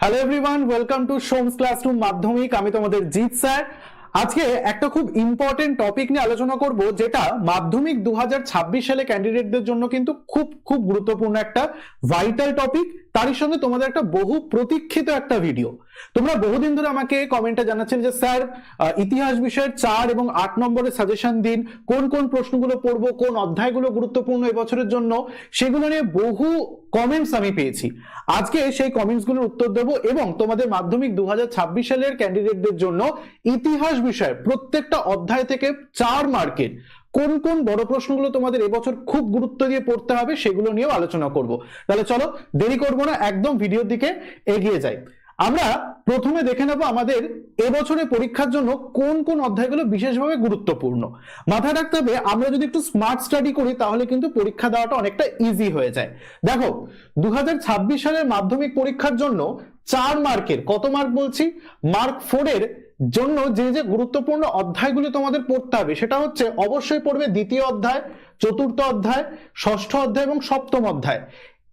Hello everyone welcome to Som's classroom মাধ্যমিক আমি তোমাদের জিৎ স্যার। আজকে একটা খুব ইম্পর্টেন্ট টপিক নিয়ে আলোচনা করব, যেটা মাধ্যমিক দু হাজার ছাব্বিশ সালে ক্যান্ডিডেটদের জন্য কিন্তু খুব খুব গুরুত্বপূর্ণ একটা ভাইটাল টপিক তারই সঙ্গে তোমাদের একটা বহু প্রতীক্ষিত একটা ভিডিও তোমরা বহুদিন ধরে আমাকে কমেন্টে জানাচ্ছেন যে, স্যার ইতিহাস বিষয়ের চার এবং আট নম্বরের সাজেশন দিন, কোন কোন প্রশ্নগুলো পড়ব, কোন অধ্যায়গুলো গুরুত্বপূর্ণ এবছরের জন্য? সেগুলো নিয়ে বহু কমেন্টস আমি পেয়েছি। আজকে সেই কমেন্টসগুলোর উত্তর দেবো এবং তোমাদের মাধ্যমিক দু হাজার ছাব্বিশ সালের ক্যান্ডিডেটদের জন্য ইতিহাস বিষয়ে প্রত্যেকটা অধ্যায় থেকে চার মার্কের কোন কোন বড় প্রশ্নগুলো তোমাদের এবছর খুব গুরুত্ব দিয়ে পড়তে হবে সেগুলো নিয়েও আলোচনা করব। তাহলে চলো, দেরি করব না, একদম ভিডিওর দিকে এগিয়ে যাই। আমরা প্রথমে দেখে নেব আমাদের এবছরের পরীক্ষার জন্য কোন কোন অধ্যায়গুলো বিশেষভাবে গুরুত্বপূর্ণ। মাথায় রাখতে হবে, আমরা যদি একটু স্মার্ট স্টাডি করি, তাহলে কিন্তু পরীক্ষা দেওয়াটা অনেকটা ইজি হয়ে যায়। দেখো দু হাজার ছাব্বিশ সালের মাধ্যমিক পরীক্ষার জন্য চার মার্কের কত মার্ক বলছি? মার্ক ফোরের জন্য যে যে গুরুত্বপূর্ণ অধ্যায়গুলি তোমাদের পড়তে হবে, সেটা হচ্ছে অবশ্যই পড়বে দ্বিতীয় অধ্যায়, চতুর্থ অধ্যায়, ষষ্ঠ অধ্যায় এবং সপ্তম অধ্যায়।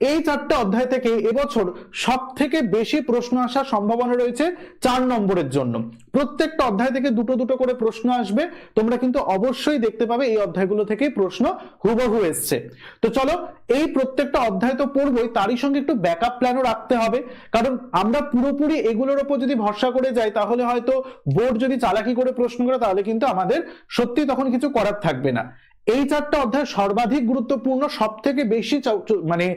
এই চারটে অধ্যায় থেকে এবছর সব থেকে বেশি প্রশ্ন আসার সম্ভাবনা রয়েছে চার নম্বরের জন্য। প্রত্যেকটা অধ্যায় থেকে দুটো দুটো করে প্রশ্ন আসবে। তোমরা কিন্তু অবশ্যই দেখতে পাবে এই অধ্যায়গুলো থেকেই প্রশ্ন হুবহু এসছে। তো চলো, এই প্রত্যেকটা অধ্যায় তো পড়বই, তারই সঙ্গে একটু ব্যাকআপ প্ল্যানও রাখতে হবে। কারণ আমরা পুরোপুরি এগুলোর ওপর যদি ভরসা করে যাই, তাহলে হয়তো বোর্ড যদি চালাকি করে প্রশ্ন করে, তাহলে কিন্তু আমাদের সত্যি তখন কিছু করার থাকবে না। এই চারটা অধ্যায় সর্বাধিক গুরুত্বপূর্ণ সব থেকে বেশি মানে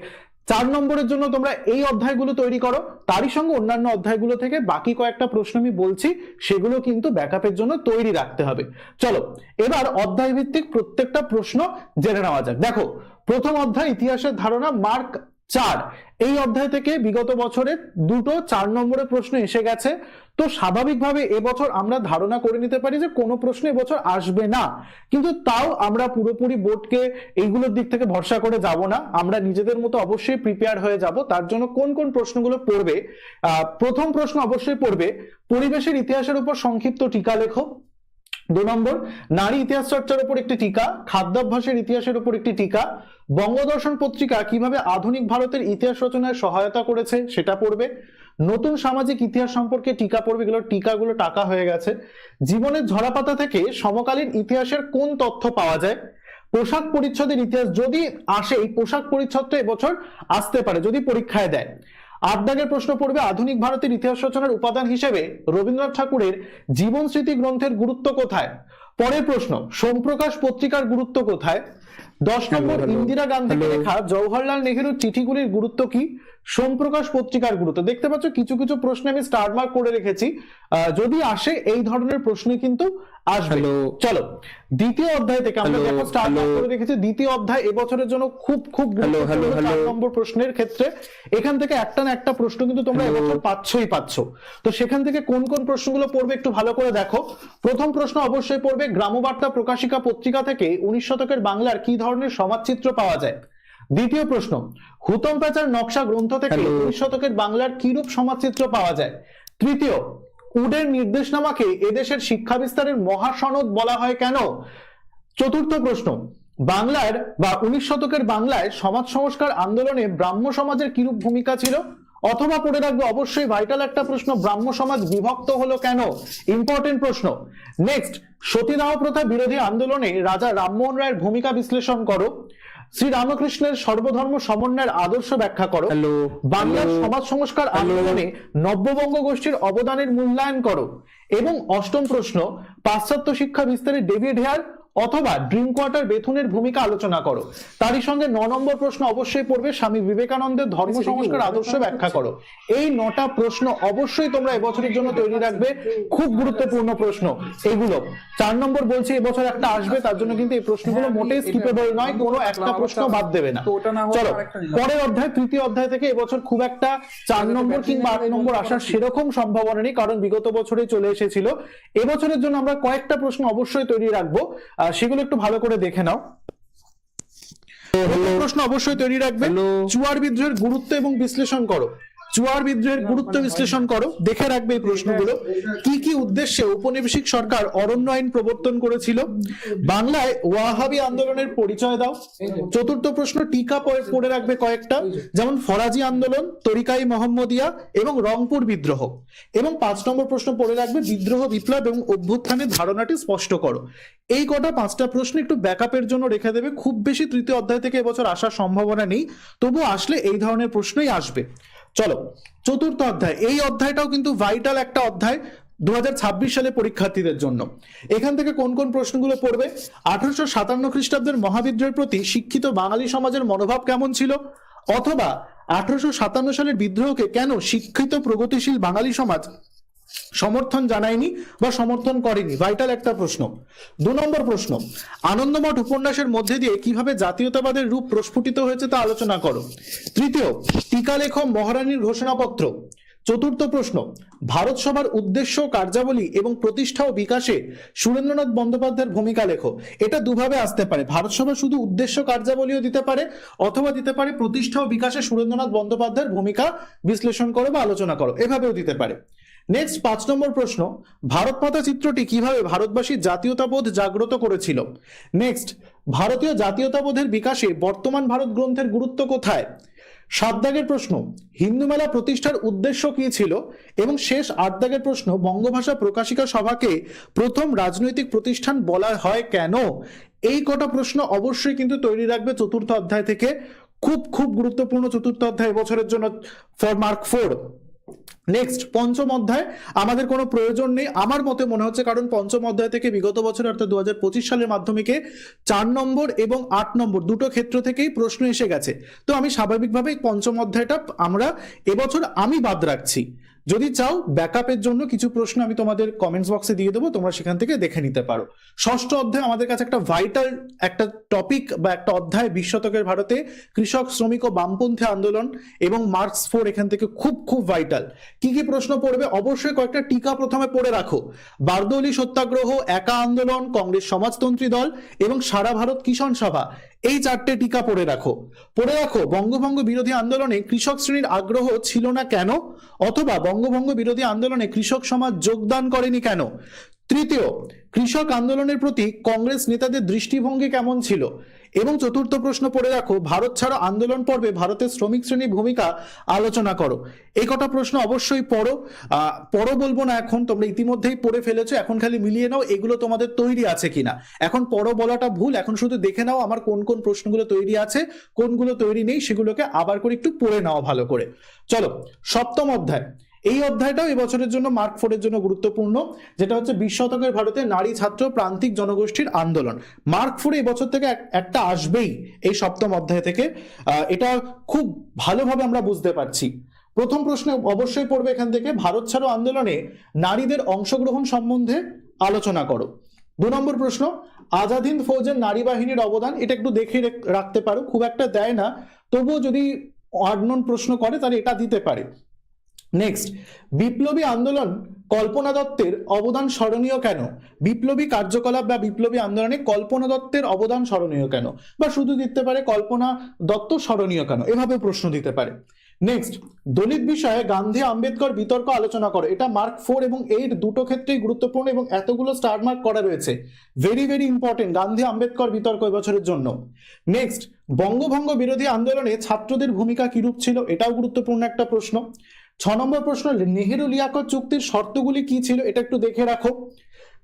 চার নম্বরের জন্য তোমরা এই অধ্যায়গুলো তৈরি করো। তারই সঙ্গে অন্যান্য অধ্যায়গুলো থেকে বাকি কয়েকটা প্রশ্ন আমি বলছি, সেগুলো কিন্তু ব্যাকআপের জন্য তৈরি রাখতে হবে। চলো, এবার অধ্যায় ভিত্তিক প্রত্যেকটা প্রশ্ন জেনে নেওয়া যাক। দেখো, প্রথম অধ্যায় ইতিহাসের ধারণা, মার্ক চার, এই অধ্যায় থেকে বিগত বছরে দুটো চার নম্বরের প্রশ্ন এসে গেছে। তো স্বাভাবিকভাবে এবছর আমরা ধারণা করে নিতে পারি যে কোনো প্রশ্ন এবছর আসবে না। কিন্তু তাও আমরা পুরোপুরি বোর্ডকে এইগুলোর দিক থেকে ভরসা করে যাব না। আমরা নিজেদের মতো অবশ্যই প্রিপেয়ার হয়ে যাব। তার জন্য কোন কোন প্রশ্নগুলো পড়বে? প্রথম প্রশ্ন অবশ্যই পড়বে। পরিবেশের ইতিহাসের উপর সংক্ষিপ্ত টিকা লেখো। দু নম্বর, নারী ইতিহাস চর্চার উপর একটি টিকা, খাদ্যাভ্যাসের ইতিহাসের উপর একটি টিকা। বঙ্গদর্শন পত্রিকা কীভাবে আধুনিক ভারতের ইতিহাস রচনায় সহায়তা করেছে সেটা পড়বে। নতুন সামাজিক ইতিহাস সম্পর্কে টিকা পড়বে, এগুলো টিকাগুলো টাকা হয়ে গেছে। জীবনের ঝরাপাতা থেকে সমকালীন ইতিহাসের কোন তথ্য পাওয়া যায়? পোশাক পরিচ্ছদের ইতিহাস যদি আসে, এই পোশাক পরিচ্ছদটা এবছর আসতে পারে, যদি পরীক্ষায় দেয়। আট দাগের প্রশ্ন পড়বে আধুনিক ভারতের ইতিহাস রচনার উপাদান হিসেবে। রবীন্দ্রনাথ ঠাকুরের জীবন স্মৃতি গ্রন্থের গুরুত্ব কোথায়? পরের প্রশ্ন সোমপ্রকাশ পত্রিকার গুরুত্ব কোথায়? দশ নম্বর ইন্দিরা গান্ধীকে লেখা জওহরলাল নেহেরুর চিঠিগুলির গুরুত্ব কি? সোমপ্রকাশ পত্রিকার গুরুত্ব। দেখতে পাচ্ছ কিছু কিছু প্রশ্নে আমি স্টার মার্ক করে রেখেছি। আহ, যদি আসে এই ধরনের প্রশ্নই কিন্তু আসবে। চলো দ্বিতীয় অধ্যায় থেকে আমরা Hello, দেখো স্টার মার্ক hello. করে রেখেছি দ্বিতীয় অধ্যায় এবছরের জন্য খুব খুব চার নম্বর প্রশ্নের ক্ষেত্রে এখান থেকে একটা না একটা প্রশ্ন কিন্তু তোমরা এবছর পাচ্ছই পাচ্ছ। তো সেখান থেকে কোন কোন প্রশ্নগুলো পড়বে একটু ভালো করে দেখো। প্রথম প্রশ্ন অবশ্যই পড়বে গ্রামবার্তা প্রকাশিকা পত্রিকা থেকে উনিশ শতকের বাংলার কি ধরনের সমাজচিত্র পাওয়া যায়? দ্বিতীয় প্রশ্ন হুতম প্যাচার নকশা গ্রন্থ থেকে উনিশ শতকের বাংলার কিরূপ সমাজচিত্র পাওয়া যায়? তৃতীয় উডের নির্দেশনামাকে এদেশের শিক্ষা বিস্তারের মহাসনদ বলা হয় কেন? চতুর্থ প্রশ্ন, বাংলার বা উনিশ শতকের বাংলায় সমাজ সংস্কার আন্দোলনে ব্রাহ্ম সমাজের কিরূপ ভূমিকা ছিল? অথবা পড়ে রাখবে, অবশ্যই ভাইটাল একটা প্রশ্ন, ব্রাহ্ম সমাজ বিভক্ত হলো কেন? ইম্পর্টেন্ট প্রশ্ন। নেক্সট সতীদাহ প্রথা বিরোধী আন্দোলনে রাজা রামমোহন রায়ের ভূমিকা বিশ্লেষণ করো। শ্রী রামকৃষ্ণের সর্বধর্ম সমন্বয়ের আদর্শ ব্যাখ্যা করো। হ্যালো। বাংলার সমাজ সংস্কার. আন্দোলনে নব্যবঙ্গ গোষ্ঠীর অবদানের মূল্যায়ন করো। এবং অষ্টম প্রশ্ন পাশ্চাত্য শিক্ষা বিস্তারে ডেভিড হেয়ার অথবা ড্রিম কোয়ার্টার বেথুনের ভূমিকা আলোচনা করো। তারই সঙ্গে ন নম্বর প্রশ্ন অবশ্যই পড়বে স্বামী বিবেকানন্দের ধর্ম সংস্কার আদর্শ ব্যাখ্যা করো। এই নটা প্রশ্ন অবশ্যই তোমরা এবছরের জন্য তৈরি রাখবে। খুব গুরুত্বপূর্ণ প্রশ্ন। এগুলো চার নম্বর বলছি এবছর একটা আসবে তার জন্য কিন্তু এই প্রশ্নগুলো হ্যাঁ, মোটেই স্কিপেবল নয় কোনো একটা প্রশ্ন বাদ দেবে না। চলো পরের অধ্যায় তৃতীয় অধ্যায় থেকে এবছর খুব একটা চার নম্বর কিংবা আট নম্বর আসার সেরকম সম্ভাবনা নেই কারণ বিগত বছরে চলে এসেছিল। এবছরের জন্য আমরা কয়েকটা প্রশ্ন অবশ্যই তৈরি রাখব। সেগুলো একটু ভালো করে দেখে নাও। প্রশ্ন অবশ্যই তৈরি রাখবেন. চুয়ার বিদ্রোহের গুরুত্ব এবং বিশ্লেষণ করো। চুয়ার বিদ্রোহের গুরুত্ব বিশ্লেষণ করো দেখে রাখবে এই প্রশ্নগুলো। কি কি উদ্দেশ্যে ঔপনিবেশিক সরকার অরণ্য আইন প্রবর্তন করেছিল? বাংলায় ওয়াহাবি আন্দোলনের পরিচয় দাও। চতুর্থ প্রশ্ন টিকা পড়ে রাখবে কয়েকটা। যেমন ফরাজি আন্দোলন তরিকাই মোহাম্মদিয়া এবং রংপুর বিদ্রোহ। এবং পাঁচ নম্বর প্রশ্ন পড়ে রাখবে বিদ্রোহ বিপ্লব এবং অভ্যুত্থানের ধারণাটি স্পষ্ট করো। এই কটা পাঁচটা প্রশ্ন একটু ব্যাকআপের জন্য রেখে দেবে। খুব বেশি তৃতীয় অধ্যায় থেকে এবছর আসার সম্ভাবনা নেই। তবু আসলে এই ধরনের প্রশ্নই আসবে। চলো, চতুর্থ অধ্যায়। এই অধ্যায়টাও কিন্তু ভাইটাল একটা অধ্যায় দু হাজার ছাব্বিশ সালে পরীক্ষার্থীদের জন্য। এখান থেকে কোন কোন প্রশ্নগুলো পড়বে? আঠারোশো সাতান্ন খ্রিস্টাব্দের মহাবিদ্রোহের প্রতি শিক্ষিত বাঙালি সমাজের মনোভাব কেমন ছিল? অথবা আঠারোশো সাতান্ন সালের বিদ্রোহকে কেন শিক্ষিত প্রগতিশীল বাঙালি সমাজ সমর্থন জানায়নি বা সমর্থন করেনি। ভাইটাল একটা প্রশ্ন। দু নম্বর প্রশ্ন। আনন্দমঠ উপন্যাসের মধ্যে দিয়ে কীভাবে জাতীয়তাবাদের রূপ প্রস্ফুটিত হয়েছে তা আলোচনা করো। তৃতীয় টিকা লেখ মহারানীর ঘোষণাপত্র। চতুর্থ প্রশ্ন, ভারত সভার উদ্দেশ্য কার্যাবলী এবং প্রতিষ্ঠা ও বিকাশে সুরেন্দ্রনাথ বন্দ্যোপাধ্যায়ের ভূমিকা লেখো। এটা দুভাবে আসতে পারে। ভারত সভা শুধু উদ্দেশ্য কার্যাবলীও দিতে পারে অথবা দিতে পারে প্রতিষ্ঠা ও বিকাশে সুরেন্দ্রনাথ বন্দ্যোপাধ্যায়ের ভূমিকা বিশ্লেষণ করো বা আলোচনা করো। এভাবেও দিতে পারে। নেক্সট পাঁচ নম্বর প্রশ্ন ভারত মাতা চিত্রটি কীভাবে ভারতবাসীর জাতীয়তাবোধ জাগ্রত করেছিল? নেক্সট ভারতীয় জাতীয়তাবোধের বিকাশে বর্তমান ভারত গ্রন্থের গুরুত্ব কোথায়? সাত দাগের প্রশ্ন, হিন্দু মেলা প্রতিষ্ঠার উদ্দেশ্য কি ছিল? এবং শেষ আট দাগের প্রশ্ন, বঙ্গভাষা প্রকাশিকা সভাকে প্রথম রাজনৈতিক প্রতিষ্ঠান বলা হয় কেন? এই কটা প্রশ্ন অবশ্যই কিন্তু তৈরি রাখবে চতুর্থ অধ্যায় থেকে। খুব খুব গুরুত্বপূর্ণ চতুর্থ অধ্যায় এবছরের জন্য ফর মার্ক ফোর নেক্সট পঞ্চম অধ্যায়। আমাদের কোনো প্রয়োজন নেই। আমার মতে মনে হচ্ছে কারণ পঞ্চম অধ্যায় থেকে বিগত বছর, অর্থাৎ দু হাজার পঁচিশ সালের মাধ্যমিকে চার নম্বর এবং আট নম্বর দুটো ক্ষেত্র থেকেই প্রশ্ন এসে গেছে। তো আমি স্বাভাবিকভাবে পঞ্চম অধ্যায়টা আমরা এবছর আমি বাদ রাখছি। যদি চাও ব্যাকআপের জন্য কিছু প্রশ্ন আমি তোমাদের কমেন্টস বক্সে দিয়ে দেবো, তোমরা সেখান থেকে দেখে নিতে পারো। ষষ্ঠ অধ্যায় আমাদের কাছে একটা ভাইটাল একটা টপিক বা একটা অধ্যায় বিশ শতকের ভারতে কৃষক, শ্রমিক ও বামপন্থী আন্দোলন এবং মার্কস ফোর এখান থেকে খুব খুব ভাইটাল কি কি প্রশ্ন পড়বে? অবশ্যই কয়েকটা টিকা প্রথমে পড়ে রাখো। বারদৌলি সত্যাগ্রহ, একা আন্দোলন, কংগ্রেস সমাজতন্ত্রী দল এবং সারা ভারত কিষণ সভা। এই চারটে টিকা পড়ে রাখো। পড়ে রাখো, বঙ্গভঙ্গ বিরোধী আন্দোলনে কৃষক শ্রেণির আগ্রহ ছিল না কেন? অথবা বঙ্গভঙ্গ বিরোধী আন্দোলনে কৃষক সমাজ যোগদান করেনি কেন? তৃতীয়, কৃষক আন্দোলনের প্রতি কংগ্রেস নেতাদের দৃষ্টিভঙ্গি কেমন ছিল? এবং চতুর্থ প্রশ্ন পড়ে রাখো, ভারত ছাড়ো আন্দোলন পর্বে ভারতের শ্রমিক শ্রেণির ভূমিকা আলোচনা করো। এই কটা প্রশ্ন অবশ্যই পড়ো। পড়ো বলব না এখন, তোমরা ইতিমধ্যেই পড়ে ফেলেছো, এখন খালি মিলিয়ে নাও, এগুলো তোমাদের তৈরি আছে কিনা। এখন পড়ো বলাটা ভুল, এখন শুধু দেখে নাও আমার কোন কোন প্রশ্নগুলো তৈরি আছে, কোনগুলো তৈরি নেই, সেগুলোকে আবার করে একটু পড়ে নাও ভালো করে। চলো, সপ্তম অধ্যায়। এই অধ্যায়টাও এবছরের জন্য মার্ক ফোরের জন্য গুরুত্বপূর্ণ, যেটা হচ্ছে বিশ শতকের ভারতে নারী ছাত্র প্রান্তিক জনগোষ্ঠীর আন্দোলন। মার্ক ফোরে এবছর থেকে একটা আসবেই এই সপ্তম অধ্যায় থেকে। এটা খুব ভালোভাবে আমরা বুঝতে পারছি। প্রথম প্রশ্নে অবশ্যই পড়বে এখান থেকে, ভারত ছাড়ো আন্দোলনে নারীদের অংশগ্রহণ সম্বন্ধে আলোচনা করো। দু নম্বর প্রশ্ন, আজাদ হিন্দ ফৌজের নারী বাহিনীর অবদান, এটা একটু দেখে রাখতে পারো, খুব একটা দেয় না। তবুও যদি আননোন প্রশ্ন করে, তাহলে এটা দিতে পারে। নেক্সট বিপ্লবী আন্দোলন কল্পনা দত্তের অবদান স্মরণীয় কেন? বিপ্লবী কার্যকলাপ বা বিপ্লবী আন্দোলনে কল্পনা দত্তের অবদান স্মরণীয় কেন? বা শুধু দিতে পারে কল্পনা দত্ত স্মরণীয় কেন? এভাবে প্রশ্ন দিতে পারে। নেক্সট দলিত বিষয়ে গান্ধী আম্বেদকর বিতর্ক আলোচনা করো। এটা মার্ক ফোর এবং এইট দুটো ক্ষেত্রেই গুরুত্বপূর্ণ এবং এতগুলো স্টার মার্ক করা রয়েছে। Very very important Gandhi Ambedkar বিতর্ক এবছরের জন্য। নেক্সট বঙ্গভঙ্গ বিরোধী আন্দোলনে ছাত্রদের ভূমিকা কিরূপ ছিল? এটাও গুরুত্বপূর্ণ একটা প্রশ্ন। ছ নম্বর প্রশ্ন, নেহেরু লিয়াকত চুক্তির শর্তগুলি কি ছিল? এটা একটু দেখে রাখো।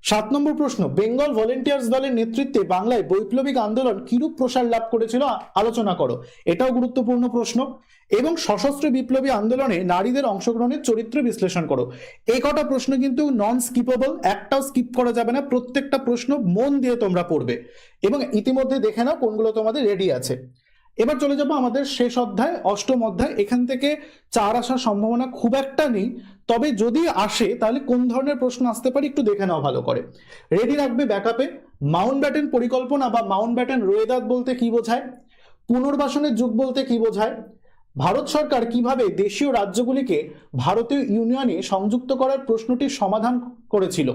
সাত নম্বর প্রশ্ন, বেঙ্গল ভলেন্টিয়ার্স দলের নেতৃত্বে বাংলায় বৈপ্লবিক আন্দোলন কিরূপ প্রসার লাভ করেছিল? আলোচনা করো। এটাও গুরুত্বপূর্ণ প্রশ্ন। এবং সশস্ত্র বিপ্লবী আন্দোলনে নারীদের অংশগ্রহণের চরিত্র বিশ্লেষণ করো। এই কটা প্রশ্ন কিন্তু নন স্কিপেবল একটাও স্কিপ করা যাবে না। প্রত্যেকটা প্রশ্ন মন দিয়ে তোমরা পড়বে। এবং ইতিমধ্যে দেখে নাও কোনগুলো তোমাদের রেডি আছে। এবার চলে যাব আমাদের শেষ অধ্যায়, অষ্টম অধ্যায়। এখান থেকে চার আসার সম্ভাবনা খুব একটা নেই। তবে যদি আসে, তাহলে কোন ধরনের প্রশ্ন আসতে পারে একটু দেখে নেওয়া ভালো করে। রেডি রাখবে ব্যাকআপে মাউন্ট ব্যাটেন পরিকল্পনা বা মাউন্ট ব্যাটেন রোয়েদাদ বলতে কি বোঝায়? পুনর্বাসনের যুগ বলতে কি বোঝায়? ভারত সরকার কীভাবে দেশীয় রাজ্যগুলিকে ভারতীয় ইউনিয়নে সংযুক্ত করার প্রশ্নটির সমাধান করেছিল?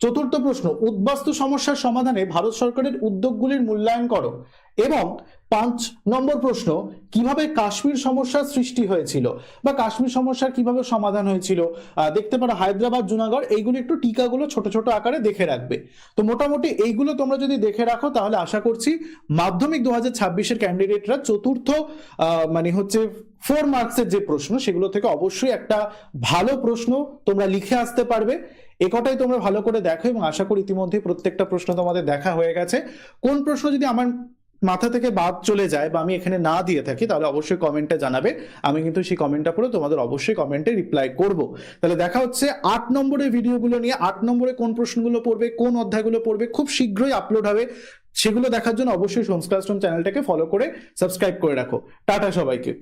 চতুর্থ প্রশ্ন, উদ্বাস্তু সমস্যার সমাধানে ভারত সরকারের উদ্যোগগুলির মূল্যায়ন করো। এবং পাঁচ নম্বর প্রশ্ন, কীভাবে কাশ্মীর সমস্যার সৃষ্টি হয়েছিল বা কাশ্মীর সমস্যার কীভাবে সমাধান হয়েছিল? দেখতে পারো হায়দ্রাবাদ, জুনাগড়, এইগুলো একটু টিকাগুলো ছোট ছোট আকারে দেখে রাখবে। তো মোটামুটি এইগুলো তোমরা যদি দেখে রাখো, তাহলে আশা করছি মাধ্যমিক দু হাজার ছাব্বিশের ক্যান্ডিডেটরা চতুর্থ মানে হচ্ছে ফোর মার্কসের যে প্রশ্ন, সেগুলো থেকে অবশ্যই একটা ভালো প্রশ্ন তোমরা লিখে আসতে পারবে। একটাই তোমরা ভালো করে দেখো এবং আশা করি ইতিমধ্যে প্রত্যেকটা প্রশ্ন তোমাদের দেখা হয়ে গেছে। কোন প্রশ্ন যদি আমার মাথা থেকে বাদ চলে যায় বা আমি এখানে না দিয়ে থাকি, তাহলে অবশ্যই কমেন্টটা জানাবে। আমি কিন্তু সেই কমেন্টটা পড়ে তোমাদের অবশ্যই কমেন্টে রিপ্লাই করব। তাহলে দেখা হচ্ছে আট নম্বরের ভিডিওগুলো নিয়ে, আট নম্বরে কোন প্রশ্নগুলো পড়বে, কোন অধ্যায়গুলো পড়বে, খুব শীঘ্রই আপলোড হবে। সেগুলো দেখার জন্য অবশ্যই সংস্কার চ্যানেলটাকে ফলো করে সাবস্ক্রাইব করে রাখো। টাটা সবাইকে।